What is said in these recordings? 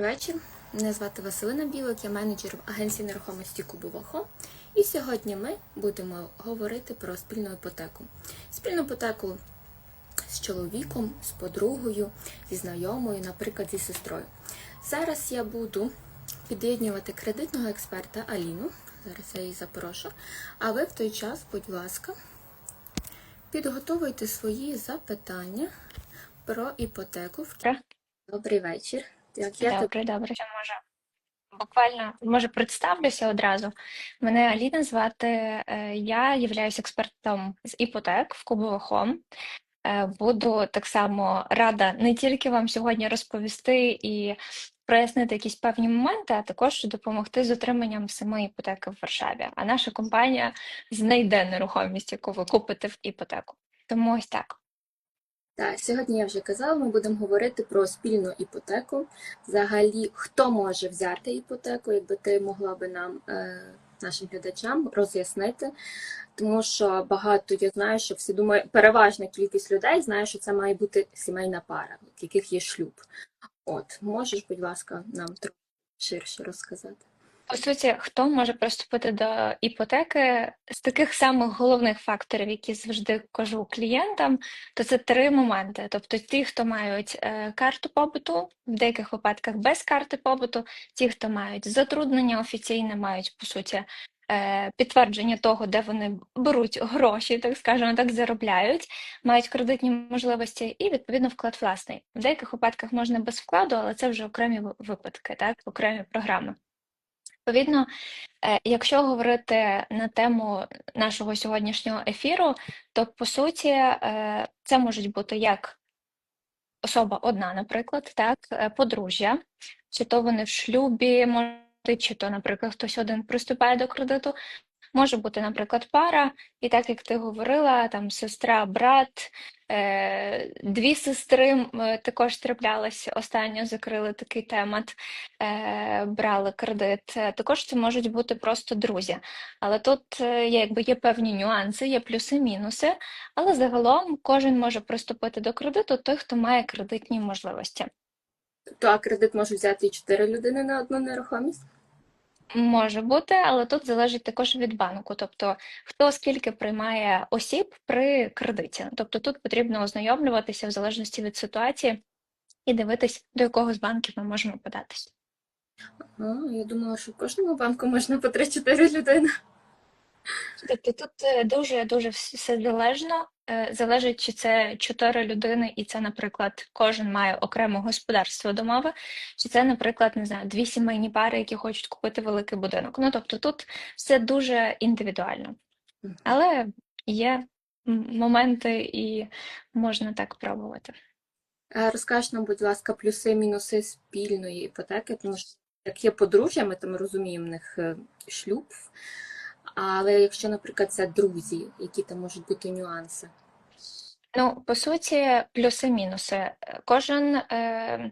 вечір. Мене звати Василина Білик, я менеджер в агенції нерухомості Кубового. І сьогодні ми будемо говорити про спільну іпотеку. Спільну іпотеку з чоловіком, з подругою, зі знайомою, наприклад, зі сестрою. Зараз я буду під'єднувати кредитного експерта Аліну. Зараз я її запрошу. А ви в той час, будь ласка, підготовуйте свої запитання про іпотеку. Добрий вечір. Так, я Добре, добре. Що може буквально може представлюся одразу. Мене Аліна звати. е, Я являюсь експертом з іпотек в Кубово Хом. Е, Буду так само рада не тільки вам сьогодні розповісти і прояснити якісь певні моменти, а також допомогти з отриманням самої іпотеки в Варшаві. А наша компанія знайде нерухомість, яку ви купите в іпотеку. Тому ось так. Так, сьогодні я вже казала, ми будемо говорити про спільну іпотеку. Взагалі, хто може взяти іпотеку, якби ти могла би нам, е, нашим глядачам, роз'яснити. Тому що багато я знаю, що всі думають, переважна кількість людей знає, що це має бути сімейна пара, в яких є шлюб. От, можеш, будь ласка, нам трохи ширше розказати. По суті, хто може приступити до іпотеки з таких самих головних факторів, які завжди кажу клієнтам, то це три моменти. Тобто ті, хто мають е, карту побуту, в деяких випадках без карти побуту, ті, хто мають затруднення офіційне, мають по суті е, підтвердження того, де вони беруть гроші, так скажемо, так заробляють, мають кредитні можливості і відповідно вклад власний. В деяких випадках можна без вкладу, але це вже окремі випадки, так, окремі програми. Відповідно, е, якщо говорити на тему нашого сьогоднішнього ефіру, то по суті е, це можуть бути як особа одна, наприклад, так, е, подружжя, чи то вони в шлюбі, чи то, наприклад, хтось один приступає до кредиту. Може бути, наприклад, пара, і так як ти говорила, там сестра, брат, е, дві сестри е, також траплялись, останньо закрили такий темат, е, брали кредит. Також це можуть бути просто друзі. Але тут якби є певні нюанси, є плюси-мінуси, але загалом кожен може приступити до кредиту, той, хто має кредитні можливості. Тобто, а кредит можуть взяти і чотири людини на одну нерухомість? Може бути, але тут залежить також від банку, тобто хто скільки приймає осіб при кредиті. Тобто тут потрібно ознайомлюватися в залежності від ситуації і дивитись, до якого з банків ми можемо податись. А, я думала, що в кожному банку можна по 3-4 людини. Тобто тут е, дуже дуже все залежно. Е, Залежить, чи це чотири людини, і це, наприклад, кожен має окреме господарство домове, чи це, наприклад, не знаю, дві сімейні пари, які хочуть купити великий будинок. Ну тобто тут все дуже індивідуально. Але є моменти, і можна так пробувати. Е, Розкаж нам, будь ласка, плюси, мінуси спільної іпотеки, тому що як є подружжя, ми там розуміємо в них е, шлюб. Але якщо, наприклад, це друзі, які там можуть бути нюанси? Ну, по суті, плюси-мінуси. Кожен, е,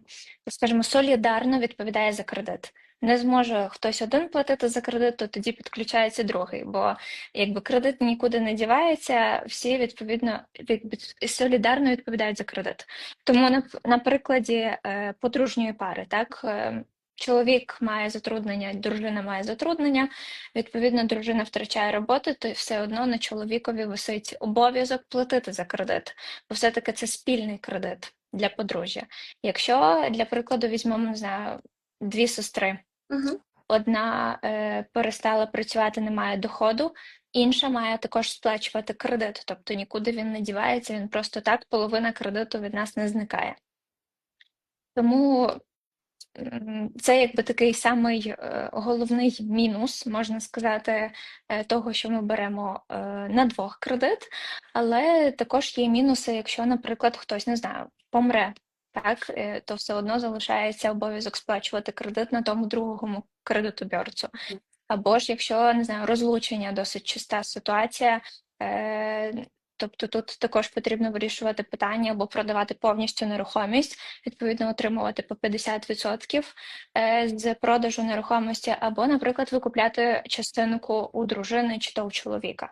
скажімо, солідарно відповідає за кредит. Не зможе хтось один платити за кредит, то тоді підключається другий, бо якби кредит нікуди не дівається, всі відповідно від- від- солідарно відповідають за кредит. Тому на, на прикладі е, подружньої пари, так, е, чоловік має затруднення, дружина має затруднення, відповідно, дружина втрачає роботу, то все одно на чоловікові висить обов'язок платити за кредит, бо все-таки це спільний кредит для подружжя. Якщо для прикладу візьмемо, не знаю, дві сестри, Угу. одна е, перестала працювати, не має доходу, інша має також сплачувати кредит, тобто нікуди він не дівається, він просто так, половина кредиту від нас не зникає. Тому це якби такий самий е, головний мінус, можна сказати, е, того, що ми беремо е, на двох кредит, але також є мінуси, якщо, наприклад, хтось не знаю, помре. Так, то все одно залишається обов'язок сплачувати кредит на тому другому кредитоберцю. Або ж якщо не знаю, розлучення досить часта ситуація, тобто тут також потрібно вирішувати питання або продавати повністю нерухомість, відповідно отримувати по 50% е, з продажу нерухомості, або, наприклад, викупляти частинку у дружини чи то у чоловіка.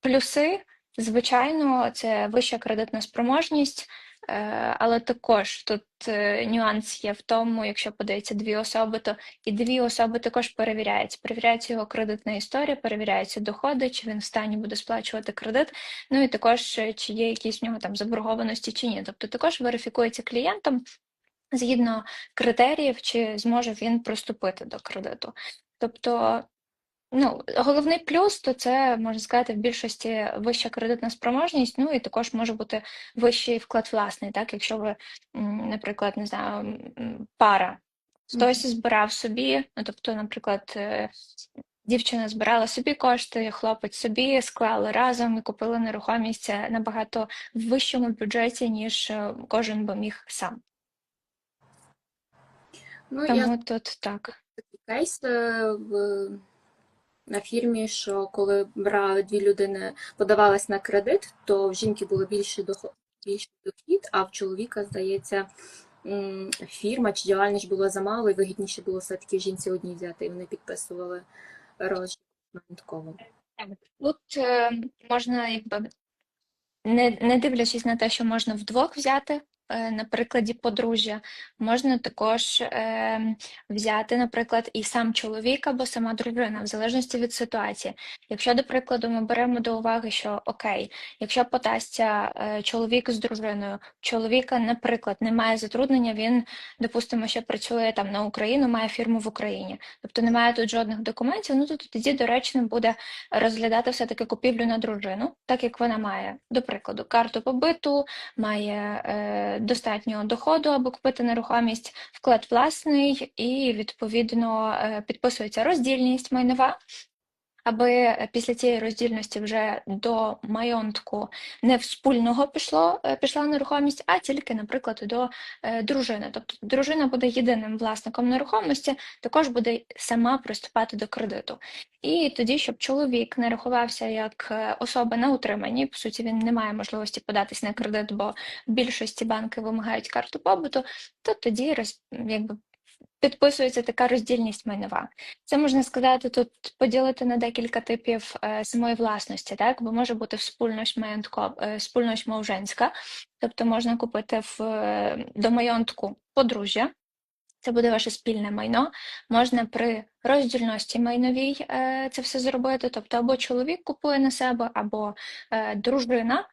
Плюси, звичайно, це вища кредитна спроможність. Е, Але також тут е, нюанс є в тому, якщо подається дві особи, то і дві особи також перевіряються. Перевіряється його кредитна історія, перевіряються доходи, чи він в стані буде сплачувати кредит. Ну і також е, чи є якісь в нього там заборгованості чи ні. Тобто також верифікується клієнтом згідно критеріїв, чи зможе він приступити до кредиту. Тобто Ну, головний плюс то це можна сказати в більшості вища кредитна спроможність. Ну і також може бути вищий вклад власний, так якщо ви, наприклад, не знаю, пара, хтось збирав собі, ну тобто, наприклад, е, дівчина збирала собі кошти, хлопець собі склали разом і купили нерухомість це набагато в вищому бюджеті, ніж е, кожен би міг сам. Ну, я Тому тут так. кейс е, в, на фірмі, що коли брали дві людини, подавалась на кредит, то в жінки було більше доход, більший дохід, а в чоловіка, здається, фірма чи діяльність було замало, і вигідніше було все-таки жінці одній взяти, і вони підписували розмінково. Тут е, можна, якби не, не дивлячись на те, що можна вдвох взяти, на прикладі подружжя, можна також е, взяти, наприклад, і сам чоловік або сама дружина, в залежності від ситуації. Якщо, до прикладу, ми беремо до уваги, що окей, якщо подасться е, чоловік з дружиною, чоловіка, наприклад, немає затруднення, він, допустимо, ще працює там на Україну, має фірму в Україні, тобто немає тут жодних документів, ну то тоді доречно буде розглядати все-таки купівлю на дружину, так як вона має, до прикладу, карту побиту, має е, достатньо доходу, аби купити нерухомість, вклад власний, і відповідно е, підписується роздільність майнова. Аби е, після цієї роздільності вже до майонтку не вспільного пішло, е, пішла нерухомість, а тільки, наприклад, до е, дружини. Тобто дружина буде єдиним власником нерухомості, також буде сама приступати до кредиту. І тоді, щоб чоловік не рахувався як особа на утриманні, по суті, він не має можливості податись на кредит, бо в більшості банки вимагають карту побуту, то тоді якби. Підписується така роздільність майнова. Це можна сказати тут поділити на декілька типів е, самої власності, так бо може бути спільність маєнтко, е, спільність мовженська, тобто можна купити в е, до майонтку подружжя. Це буде ваше спільне майно. Можна при роздільності майновій це все зробити. Тобто, або чоловік купує на себе, або дружина.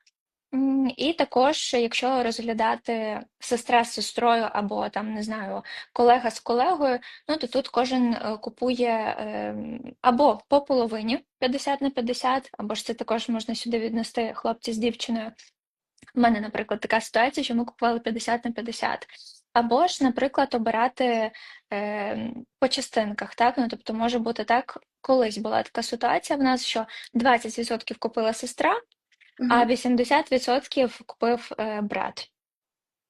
І також, якщо розглядати сестра з сестрою, або там не знаю, колега з колегою, ну то тут кожен е, купує е, або по половині 50 на 50, або ж це також можна сюди віднести хлопці з дівчиною. У мене, наприклад, така ситуація, що ми купували 50 на 50. Або ж, наприклад, обирати е, по частинках, так? Ну, тобто може бути так, колись була така ситуація в нас, що 20% купила сестра, а 80% купив е, брат.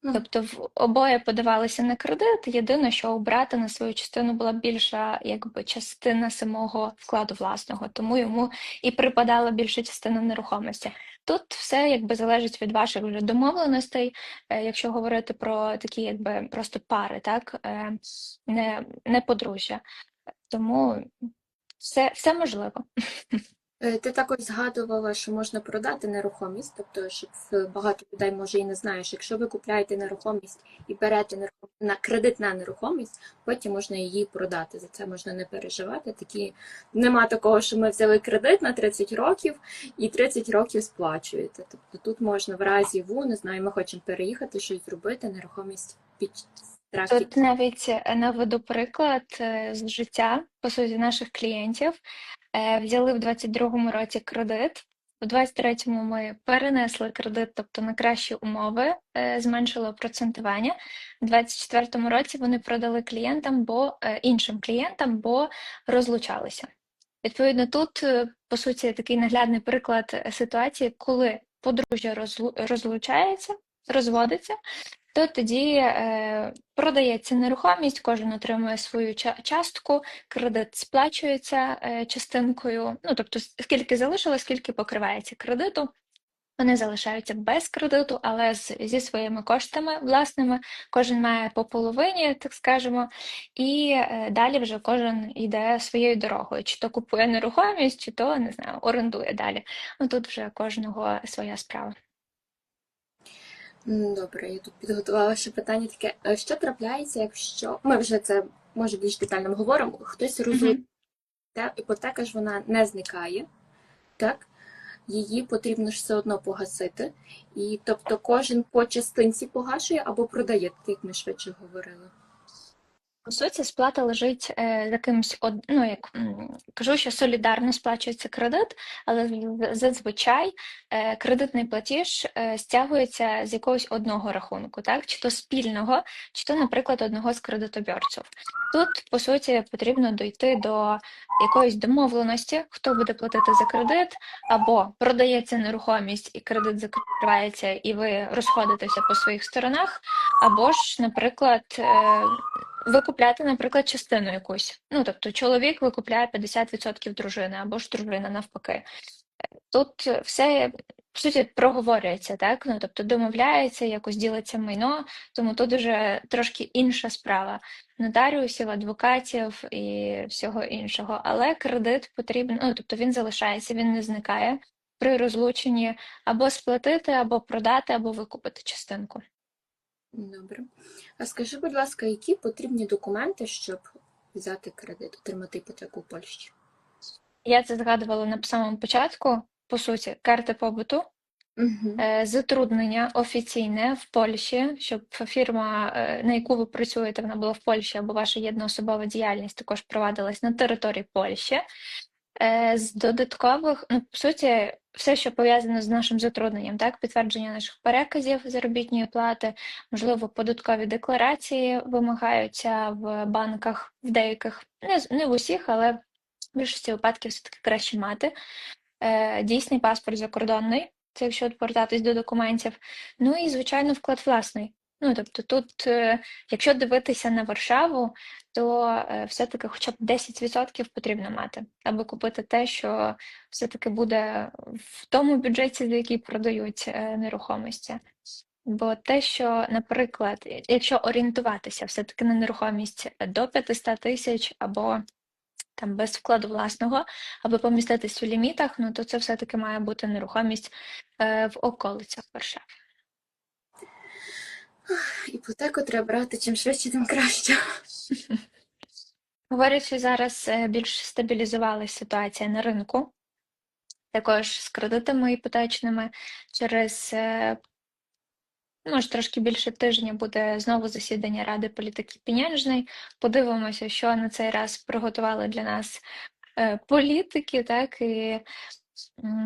Тобто в обоє подавалися на кредит. Єдине, що у брата на свою частину була більша якби частина самого вкладу власного, тому йому і припадала більша частина нерухомості. Тут все якби залежить від ваших вже домовленостей, е, якщо говорити про такі, якби просто пари, так е, не, не подружжя. Тому все, все можливо. Е, Ти також згадувала, що можна продати нерухомість, тобто, щоб багато людей може і не знаєш, якщо ви купляєте нерухомість і берете нерухом... на кредит на нерухомість, потім можна її продати. За це можна не переживати. Такі нема такого, що ми взяли кредит на 30 років і 30 років сплачуєте. Тобто тут можна в разі ву, не знаю, ми хочемо переїхати, щось зробити, нерухомість під. Тут навіть е, наведу приклад е, з життя, по суті, наших клієнтів. Е, Взяли в 22-му році кредит. У 23-му ми перенесли кредит, тобто на кращі умови, е, зменшило процентування. У 24-му році вони продали клієнтам, бо е, іншим клієнтам, бо розлучалися. Відповідно, тут, по суті, такий наглядний приклад ситуації, коли подружжя розлу- розлучається, розводиться, то тоді е, продається нерухомість, кожен отримує свою частку, кредит сплачується е, частинкою. Ну, тобто, скільки залишилось, скільки покривається кредиту. Вони залишаються без кредиту, але з, зі своїми коштами власними. Кожен має по половині, так скажемо, і е, далі вже кожен йде своєю дорогою. Чи то купує нерухомість, чи то не знаю, орендує далі. Ну тут вже кожного своя справа. Добре, я тут підготувала ще питання таке. Е, Що трапляється, якщо ми вже це може більш детально говоримо, хтось розуміє, та іпотека ж вона не зникає, так? Її потрібно ж все одно погасити. І тобто кожен по частинці погашує або продає, так як ми швидше говорили. По суті, сплата лежить е, за од... ну, як кажу, що солідарно сплачується кредит, але зазвичай е, кредитний платіж е, стягується з якогось одного рахунку, так? Чи то спільного, чи то, наприклад, одного з кредитобірців. Тут, по суті, потрібно дойти до якоїсь домовленості, хто буде платити за кредит, або продається нерухомість і кредит закривається, і ви розходитеся по своїх сторонах, або ж, наприклад, викупляти, наприклад, частину якусь. Ну, тобто, чоловік викупляє 50% дружини, або ж дружина навпаки. Тут все, по суті, проговорюється, так? Ну, тобто домовляється, якось ділиться майно, тому тут уже трошки інша справа нотаріусів, адвокатів і всього іншого. Але кредит потрібен, ну, тобто він залишається, він не зникає при розлученні або сплатити, або продати, або викупити частинку. Добре. А скажи, будь ласка, які потрібні документи, щоб взяти кредит, отримати іпотеку в Польщі? Я це згадувала на самому початку. По суті, карти побуту, Угу. е, затруднення офіційне в Польщі, щоб фірма, е, на яку ви працюєте, вона була в Польщі, або ваша єдноособова діяльність також провадилась на території Польщі. Е, З додаткових, ну, по суті, все, що пов'язане з нашим затрудненням, так, підтвердження наших переказів заробітної плати, можливо, податкові декларації вимагаються в банках в деяких, не, не в усіх, але в більшості випадків все-таки краще мати. Е, Дійсний паспорт закордонний, це якщо повертатись до документів. Ну і, звичайно, вклад власний. Ну, тобто тут, е, якщо дивитися на Варшаву, то е, все-таки хоча б 10% потрібно мати, аби купити те, що все-таки буде в тому бюджеті, за який продають е, нерухомості. Бо те, що, наприклад, якщо орієнтуватися все-таки на нерухомість до 500 тисяч або там без вкладу власного, аби поміститись у лімітах, ну то це все-таки має бути нерухомість в околицях Варшави. Іпотеку треба брати чим швидше, тим краще. Говорячи зараз, е, більш стабілізувалася ситуація на ринку, також з кредитами іпотечними. Через е, може трошки більше тижня буде знову засідання Ради політики пенежної. Подивимося, що на цей раз приготували для нас е, політики, так і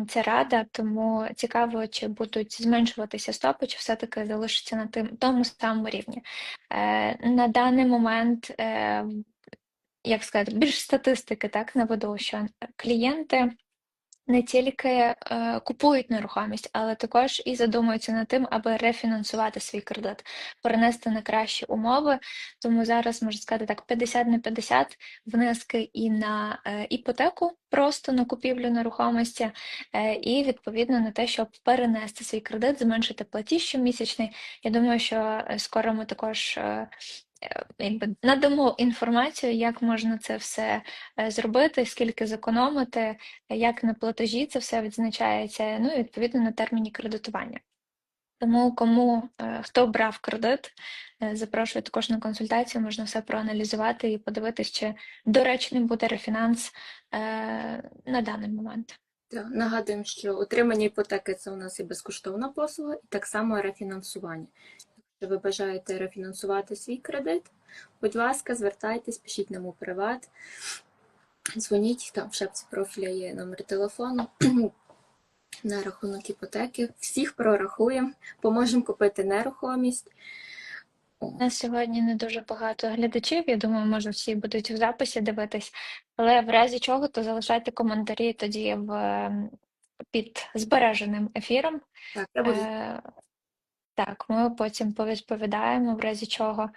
ця рада. Тому цікаво, чи будуть зменшуватися стопи, чи все-таки залишиться на тим тому самому рівні. Е, На даний момент. е, як сказати, більш статистики так наведу, що клієнти не тільки е, купують нерухомість, але також і задумуються над тим, аби рефінансувати свій кредит, перенести на кращі умови. Тому зараз можна сказати так: 50 на 50 внески і на е, іпотеку, просто на купівлю нерухомості, е, і відповідно на те, щоб перенести свій кредит, зменшити платіж щомісячний. Я думаю, що е, скоро ми також. е, Якби надамо інформацію, як можна це все е, зробити, скільки зекономити, як на платежі це все відзначається, ну і відповідно на терміні кредитування. Тому кому е, хто брав кредит, е, запрошую також на консультацію, можна все проаналізувати і подивитись, чи доречним буде рефінанс е, на даний момент. Нагадуємо, що отримання іпотеки це у нас і безкоштовна послуга, і так само рефінансування. Якщо ви бажаєте рефінансувати свій кредит, будь ласка, звертайтесь, пишіть нам у приват, дзвоніть, там в шапці профіля є номер телефону на рахунок іпотеки. Всіх прорахуємо, поможемо купити нерухомість. У нас сьогодні не дуже багато глядачів. Я думаю, може всі будуть в записі дивитись, але в разі чого, то залишайте коментарі тоді в ем, під збереженим ефіром. Так, я буду Е, Так, ми потім повідповідаємо в разі чого.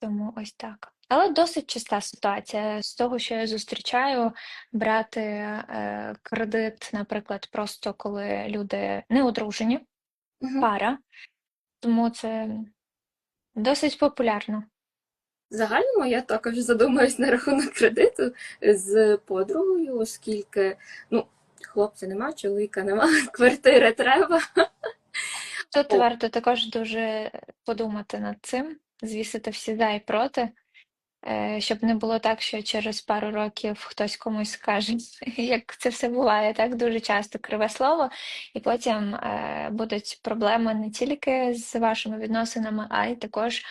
Тому ось так. Але досить часта ситуація з того, що я зустрічаю, брати е, кредит, наприклад, просто коли люди не одружені, Мгм. пара, тому це досить популярно. В загальному я також задумаюсь на рахунок кредиту з подругою, оскільки ну, хлопця нема, чоловіка нема, квартири треба. Тут О. варто також дуже подумати над цим, звісити всі за і проти, е, щоб не було так, що через пару років хтось комусь скаже, як це все буває, так дуже часто криве слово, і потім е, будуть проблеми не тільки з вашими відносинами, а й також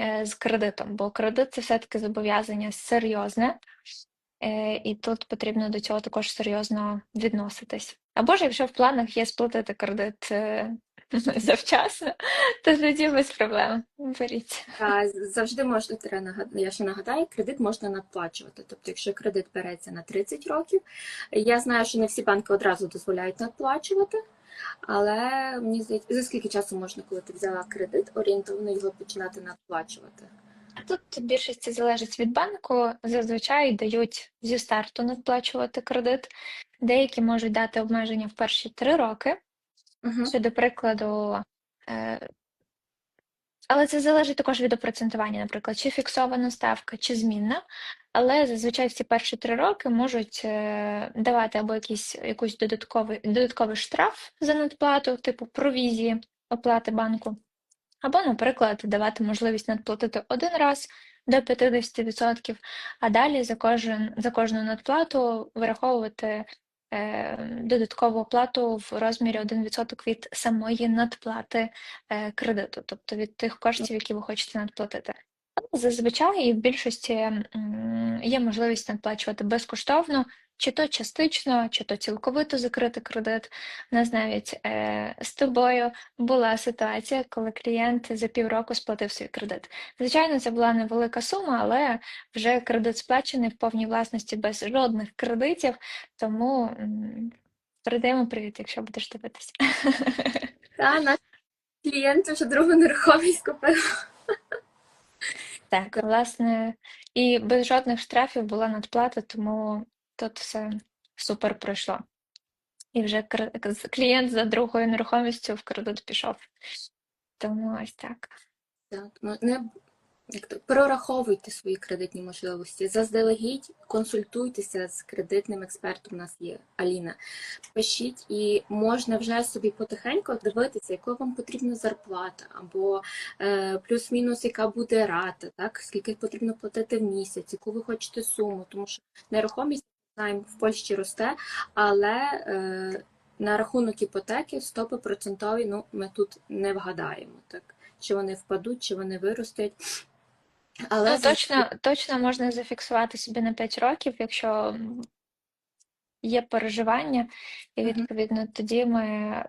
е, з кредитом. Бо кредит це все-таки зобов'язання серйозне, і тут потрібно до цього також серйозно відноситись. Або ж якщо в планах є сплатити кредит завчасно, то тоді без проблем. Беріть. Завжди можна треба нагад- я ще нагадаю, кредит можна надплачувати. Тобто, якщо кредит береться на 30 років, я знаю, що не всі банки одразу дозволяють надплачувати, але мені здається, за скільки часу можна, коли ти взяла кредит, орієнтовно його починати надплачувати. Тут в більшості залежить від банку. Зазвичай дають зі старту надплачувати кредит. Деякі можуть дати обмеження в перші три роки. Угу. Що, до прикладу, е, але це залежить також від опрацентування, наприклад, чи фіксована ставка, чи змінна. Але зазвичай в ці перші три роки можуть е, давати або якийсь якийсь додатковий, додатковий штраф за надплату, типу провізії оплати банку, або, наприклад, давати можливість надплатити один раз до 50%, а далі за кожен, за кожну надплату вираховувати додаткову оплату в розмірі 1% від самої надплати е, кредиту, тобто від тих коштів, які ви хочете надплатити. Але Зазвичай і в більшості є можливість надплачувати безкоштовно, чи то частично, чи то цілковито закрити кредит. У нас навіть е, з тобою була ситуація, коли клієнт за півроку сплатив свій кредит. Звичайно, це була невелика сума, але вже кредит сплачений в повній власності без жодних кредитів, тому передаємо привіт, якщо будеш дивитися. Та наш клієнт вже другу нерухомість купив. Так, власне, і без жодних штрафів була надплата, тому тут все супер пройшло. І вже клієнт за другою нерухомістю в кредит пішов. Тому ось так. Так, ну не як то прораховуйте свої кредитні можливості. Заздалегідь консультуйтеся з кредитним експертом. У нас є Аліна. Пишіть, і можна вже собі потихеньку дивитися, якою вам потрібна зарплата, або е, плюс-мінус, яка буде рата, так скільки потрібно платити в місяць, яку ви хочете суму, тому що нерухомість знаємо в Польщі росте, але е, на рахунок іпотеки стопи процентові, ну ми тут не вгадаємо, так чи вони впадуть, чи вони виростуть. Але Ну, точно, точно можна зафіксувати собі на 5 років, якщо є переживання, і відповідно тоді ми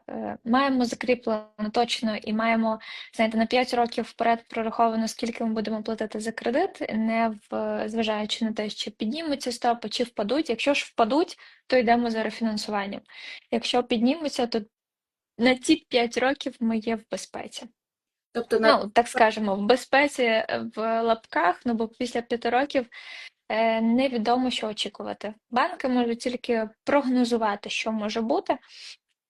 е, маємо закріплено точно і маємо, знаєте, на 5 років вперед прораховано, скільки ми будемо платити за кредит, не в, зважаючи на те, чи піднімуться стопи, чи впадуть. Якщо ж впадуть, то йдемо за рефінансуванням. Якщо піднімуться, то на ці 5 років ми є в безпеці. тобто на Ну, так скажемо, в безпеці е, в лапках, ну бо після п'яти років невідомо, що очікувати. Банки можуть тільки прогнозувати, що може бути,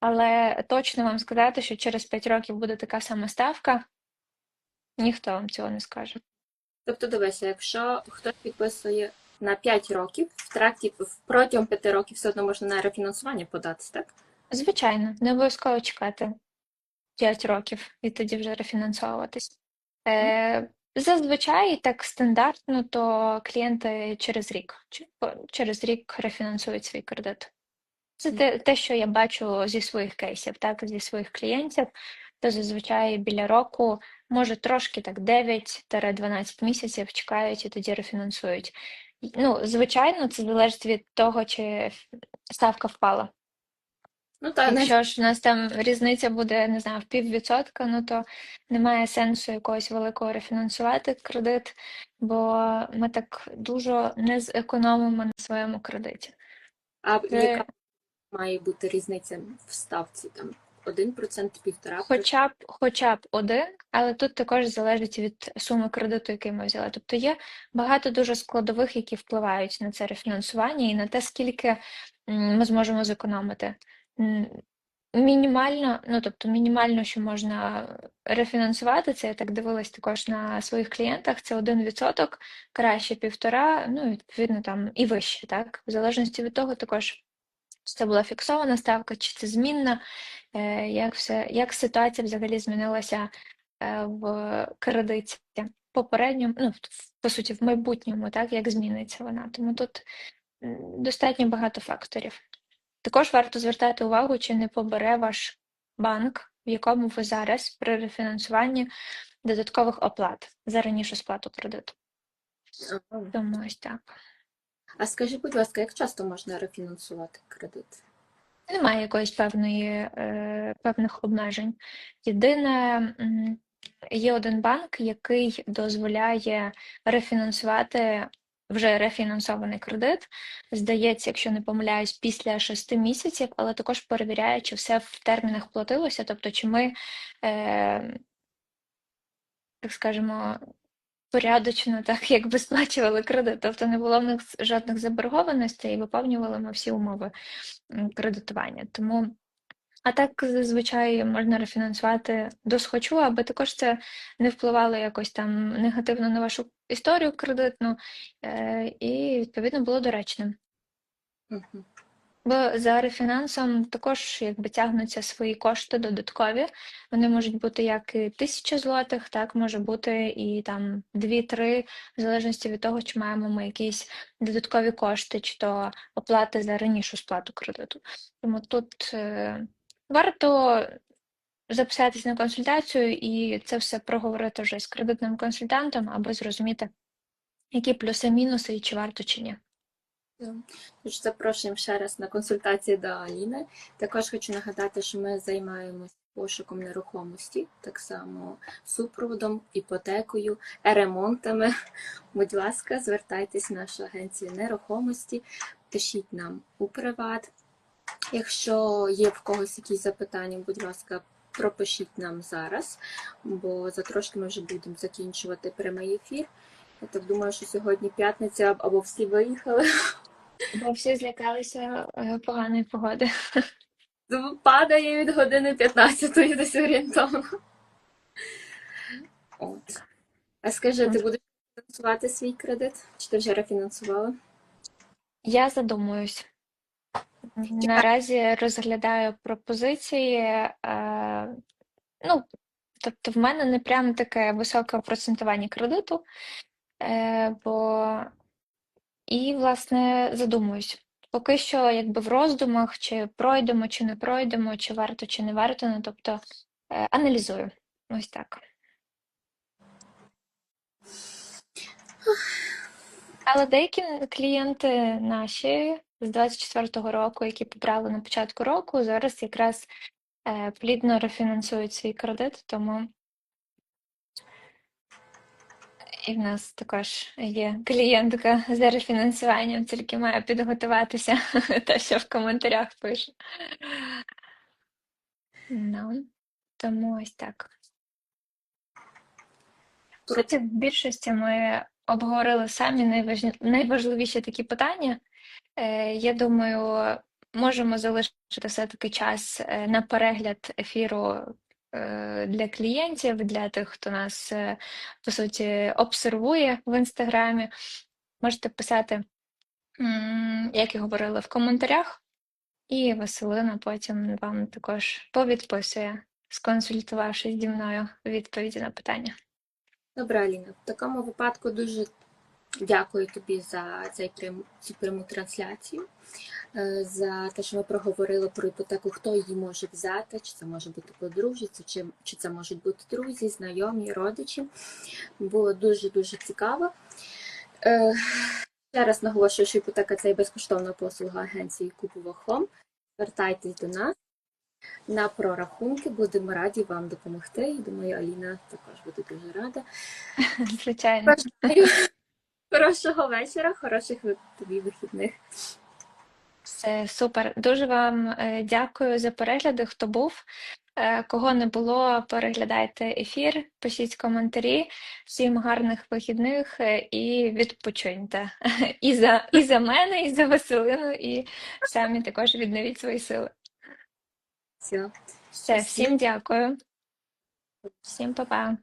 але точно вам сказати, що через 5 років буде така сама ставка, ніхто вам цього не скаже. Тобто, дивися, якщо хтось підписує на 5 років, в тракті протягом 5 років все одно можна на рефінансування податися, так? Звичайно, не обов'язково чекати 5 років і тоді вже рефінансовуватись. Е, зазвичай так стандартно, то клієнти через рік, через рік рефінансують свій кредит. Це те, те, що я бачу зі своїх кейсів, так, зі своїх клієнтів, то зазвичай біля року, може трошки так 9-12 місяців чекають і тоді рефінансують. Ну, звичайно, це залежить від того, чи ставка впала. Ну так, Якщо ж у нас там різниця буде, не знаю, в піввідсотка, ну то немає сенсу якогось великого рефінансувати кредит, бо ми так дуже не зекономимо на своєму кредиті. а Це яка має бути різниця в ставці? Там 1%, 1,5%? хоча б, хоча б один, але тут також залежить від суми кредиту, який ми взяли. Тобто є багато дуже складових, які впливають на це рефінансування і на те, скільки ми зможемо зекономити. Мінімально, ну тобто мінімально, що можна рефінансувати, це я так дивилась також на своїх клієнтах, це 1%, краще півтора, ну відповідно там і вище, так? В залежності від того також, Чи це була фіксована ставка, чи це змінна? Е, Як все, як ситуація взагалі змінилася е, в кредиті попередньому, ну, по суті, в майбутньому, так, як зміниться вона. Тому тут достатньо багато факторів. Також варто звертати увагу, чи не побере ваш банк, в якому ви зараз при рефінансуванні додаткових оплат за ранішу сплату кредиту. Тому ось так. А скажи, будь ласка, як часто можна рефінансувати кредит? Немає якоїсь певної, е, певних обмежень. Єдине, є один банк, який дозволяє рефінансувати вже рефінансований кредит. Здається, якщо не помиляюсь, після шести місяців, але також перевіряє, чи все в термінах платилося, тобто чи ми, е, так скажемо, порядочно, так якби сплачували кредит, тобто не було в них жодних заборгованостей і виповнювали ми всі умови кредитування. Тому, а так зазвичай можна рефінансувати досхочу, аби також це не впливало якось там негативно на вашу історію кредитну е, і відповідно було доречним. Угу. Бо за рефінансом також якби тягнуться свої кошти додаткові. Вони можуть бути як і тисяча злотих, так може бути і там дві-три, в залежності від того, чи маємо ми якісь додаткові кошти, чи то оплати за ранішу сплату кредиту. Тому тут е, варто записатись на консультацію і це все проговорити вже з кредитним консультантом, аби зрозуміти, які плюси-мінуси і чи варто чи ні. Тож запрошуємо ще раз на консультації до Аліни. Також хочу нагадати, що ми займаємося пошуком нерухомості, так само супроводом, іпотекою, ремонтами. Будь ласка, звертайтесь в нашу агенцію нерухомості, пишіть нам у приват. Якщо є в когось якісь запитання, будь ласка, пропишіть нам зараз, бо за трошки ми вже будемо закінчувати прямий ефір. Я так думаю, що сьогодні п'ятниця або всі виїхали. Бо всі злякалися е, поганої погоди. Падає від години 15 десь орієнтовно. От. А скажи, ти будеш фінансувати свій кредит? Чи ти вже рефінансувала? Я задумуюсь. Наразі розглядаю пропозиції. Е, ну, тобто, в мене не прям таке високе процентування кредиту, е, бо і, власне, задумуюсь. Поки що, якби в роздумах, чи пройдемо, чи не пройдемо, чи варто, чи не варто. Ну, тобто, е, аналізую. Ось так. Але деякі клієнти наші з 24-го року, які побрали на початку року, зараз якраз е, плідно рефінансують свій кредит, тому і в нас також є клієнтка за рефінансуванням, тільки має підготуватися те, що в коментарях пише. Ну, тому ось так. В в більшості ми обговорили самі найважні- найважливіші такі питання. Е, Я думаю, можемо залишити все-таки час е, на перегляд ефіру е, для клієнтів, для тих, хто нас, по суті, обсервує в інстаграмі. Можете писати, як і говорили, в коментарях, і Василина потім вам також повідписує, сконсультувавшись зі мною відповіді на питання. Добре, Аліна. В такому випадку дуже дякую тобі за цей прям, цю пряму трансляцію, е, за те, що ми проговорили про іпотеку, хто її може взяти, чи це може бути подружжя, чи, чи це можуть бути друзі, знайомі, родичі. Було дуже-дуже цікаво. Е, Ще раз наголошую, що іпотека це безкоштовна послуга агенції Купова Хом. Звертайтесь до нас на прорахунки, будемо раді вам допомогти. І думаю, Аліна також буде дуже рада. Звичайно. Хорошого вечора, хороших тобі вихідних. Все супер. Дуже вам е, дякую за перегляди, хто був. Е, Кого не було, переглядайте ефір, пишіть коментарі. Всім гарних вихідних е, і відпочиньте. І за, і за мене, і за Василину, і самі також відновіть свої сили. Все. Все, всім дякую. Всім па-па.